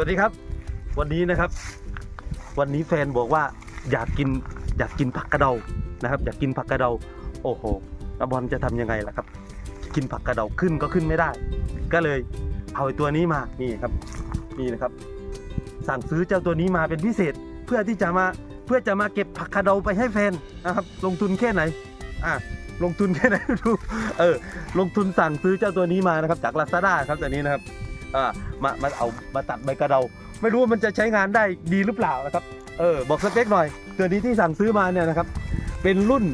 วัสดีครับ วันนี้นะครับ วันนี้แฟนบอกว่าอยากกินอยากกินผักกระเดานะครับ อยากกินผักกระเดา โอ้โหแล้วบอลจะทำยังไงล่ะครับ กินผักกระเดาขึ้นก็ขึ้นไม่ได้ ก็เลยเอาตัวนี้มานี่ครับนี่นะครับ สั่งซื้อเจ้าตัวนี้มาเป็นพิเศษเพื่อที่จะมาเพื่อจะมาเก็บผักกระเดาไปให้แฟนนะครับ ลงทุนแค่ไหนอะลงทุนแค่ไหนดูเออลงทุนสั่งซื้อเจ้าตัวนี้มานะครับ จากลาซาด้าครับตัวนี้นะครับ อ่ามามาเอามาตัดใบกระเดา ไม่รู้ว่ามันจะใช้งานได้ดีหรือเปล่านะครับเออบอกสเปคหน่อยตัวนี้ที่สั่งซื้อมาเนี่ยนะครับ เป็นรุ่น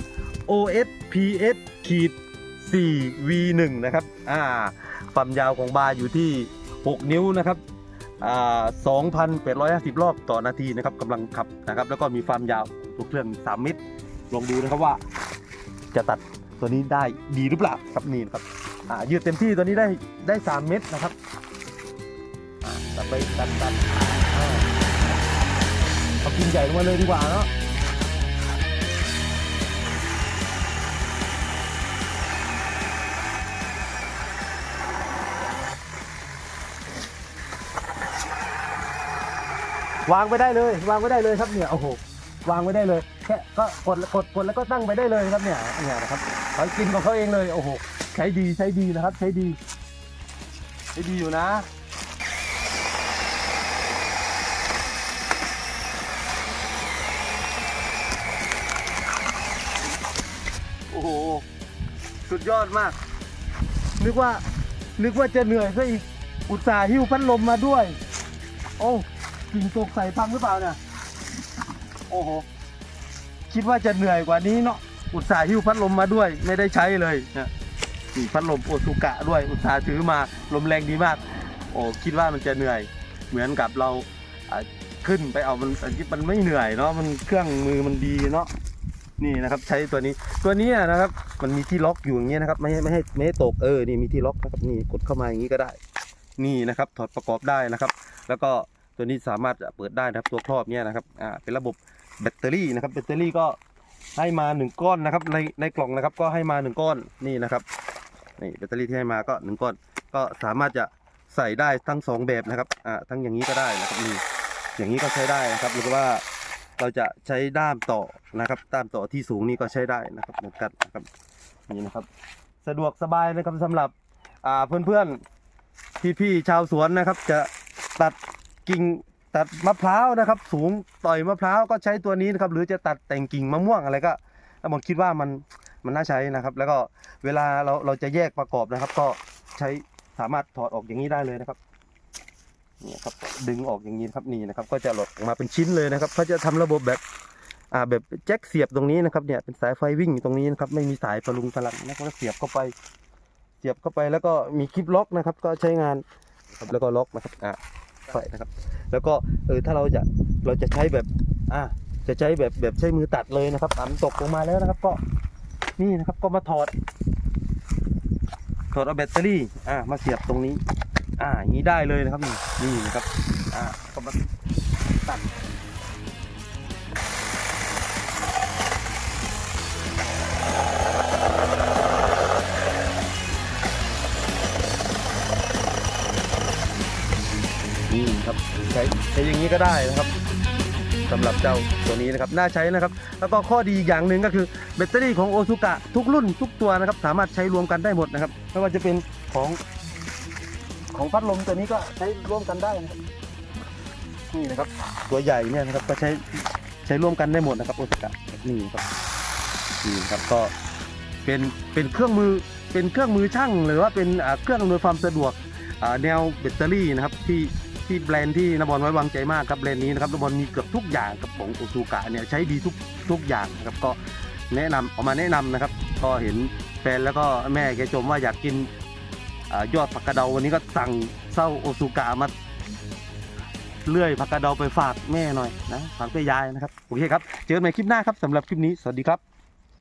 OSPS ขีด 4V1 นะครับอ่าความยาวของบาร์อยู่ที่ 6 นิ้วนะครับอ่า2,850 รอบต่อนาทีนะครับกำลังขับนะครับ แล้วก็มีความยาวตัวเครื่อง 3 เมตร ลองดูนะครับว่า จะตัดตัวนี้ได้ดีหรือเปล่าครับนี่นะครับอ่ายืดเต็มที่ตัวนี้ได้ได้ 3 เมตรนะครับ ตัดไปตัดตัดเอากินใหญ่ลงมาเลยดีกว่าเนาะวางไปได้เลยวางไว้ได้เลยครับเนี่ยโอ้โหวางไว้ได้เลยแค่ก็กดกดกดแล้วก็ตั้งไปได้เลยครับเนี่ยเนี่ยนะครับเขากินของเขาเองเลยโอ้โหใช้ดีใช้ดีนะครับ ใช้ดีใช้ดีอยู่นะ โอ้โห สุดยอดมาก นึกว่า นึกว่าจะเหนื่อยซะอีก อุตส่าห์หิ้วพัดลมมาด้วย โอ้กิ่งตกใส่พังหรือเปล่าเนี่ย โอ้โห คิดว่าจะเหนื่อยกว่านี้เนาะ อุตส่าห์หิ้วพัดลมมาด้วย ไม่ได้ใช้เลยเนี่ยนี่พัดลมโอซูกะด้วย อุตส่าห์ถือมา ลมแรงดีมาก โอ้ คิดว่ามันจะเหนื่อย เหมือนกับเราอ่าขึ้นไปเอามันมันไม่เหนื่อยเนาะ มันเครื่องมือมันดีเนาะ นี่นะครับใช้ตัวนี้ตัวนี้นะครับ มันมีที่ล็อกอยู่อย่างเงี้ยนะครับ ไม่ให้ไม่ให้ไม่ให้ตกเออนี่มีที่ล็อกนะครับนี่กดเข้ามาอย่างนี้ก็ได้ นี่นะครับ ถอดประกอบได้นะครับ แล้วก็ตัวนี้สามารถจะเปิดได้นะครับตัวครอบเนี่ยนะครับอ่าเป็นระบบแบตเตอรี่นะครับแบตเตอรี่ก็ให้มาหนึ่งก้อนนะครับในในกล่องนะครับก็ให้มาหนึ่งก้อนนี่นะครับนี่แบตเตอรี่ที่ให้มาก็หนึ่งก้อน ก็สามารถจะใส่ได้ทั้งสองแบบนะครับอ่าทั้งอย่างนี้ก็ได้นะครับนี่อย่างนี้ก็ใช้ได้นะครับหรือว่า เราจะใช้ด้ามต่อนะครับด้ามต่อที่สูงนี่ก็ใช้ได้นะครับเหมือนกันนะครับนี่นะครับ สะดวกสบายนะครับสำหรับอ่าเพื่อนๆพี่ๆชาวสวนนะครับ จะตัดกิ่งตัดมะพร้าวนะครับ สูงต่อยมะพร้าวก็ใช้ตัวนี้นะครับ หรือจะตัดแต่งกิ่งมะม่วงอะไรก็ผมคิดว่ามันมันน่าใช้นะครับ แล้วก็เวลาเราเราจะแยกประกอบนะครับ ก็ใช้สามารถถอดออกอย่างนี้ได้เลยนะครับ เนี่ยครับดึงออกอย่างนี้ครับนี่นะครับ ก็จะหลดออกมาเป็นชิ้นเลยนะครับเขาจะทำระบบแบบอ่าแบบแจ็คเสียบตรงนี้นะครับเนี่ยเป็นสายไฟวิ่งอยู่ตรงนี้นะครับไม่มีสายประลุงพลังนะก็เสียบเข้าไป เสียบเข้าไปแล้วก็มีคลิปล็อกนะครับ ก็ใช้งานครับแล้วก็ล็อกนะครับอ่าไฟนะครับ แล้วก็เออถ้าเราจะเราจะใช้แบบอ่าจะใช้แบบแบบใช้มือตัดเลยนะครับอ่ามันตกลงมาแล้วนะครับ ก็นี่นะครับก็มาถอดถอดเอาแบตเตอรี่อ่ามาเสียบตรงนี้ อ่าอย่างนี้ได้เลยนะครับนี่นี่นะครับอ่าก็มาตัดนี่ครับใช้ใช้อย่างนี้ก็ได้นะครับสำหรับเจ้าตัวนี้นะครับน่าใช้นะครับ แล้วก็ข้อดีอย่างหนึ่งก็คือแบตเตอรี่ของโอซุกะทุกรุ่นทุกตัวนะครับ สามารถใช้รวมกันได้หมดนะครับไม่ว่าจะเป็นของ ของพัดลมตัวนี้ก็ใช้ร่วมกันได้นะครับนี่นะครับ ตัวใหญ่เนี่ยนะครับก็ใช้ใช้ร่วมกันได้หมดนะครับโอซากะนี่ครับนี่ครับก็เป็นเป็นเครื่องมือเป็นเครื่องมือช่างหรือว่าเป็นเครื่องอำนวยความสะดวกแนวแบตเตอรี่นะครับที่ที่แบรนด์ที่นบอลไว้วางใจมากครับแบรนด์นี้นะครับนบอลมีเกือบทุกอย่างกับของโอซูกะเนี่ยใช้ดีทุกทุกอย่างนะครับก็แนะนำเอามาแนะนำนะครับ ก็เห็นแฟนแล้วก็แม่แกชมว่าอยากกิน ยอดผักกระเดาวันนี้ก็สั่งเศร้าโอซูกะมาเลื่อยผักกระเดาไปฝากแม่หน่อยนะฝากแม่ยายนะครับโอเคครับเจอกันใหม่คลิปหน้าครับสำหรับคลิปนี้สวัสดีครับ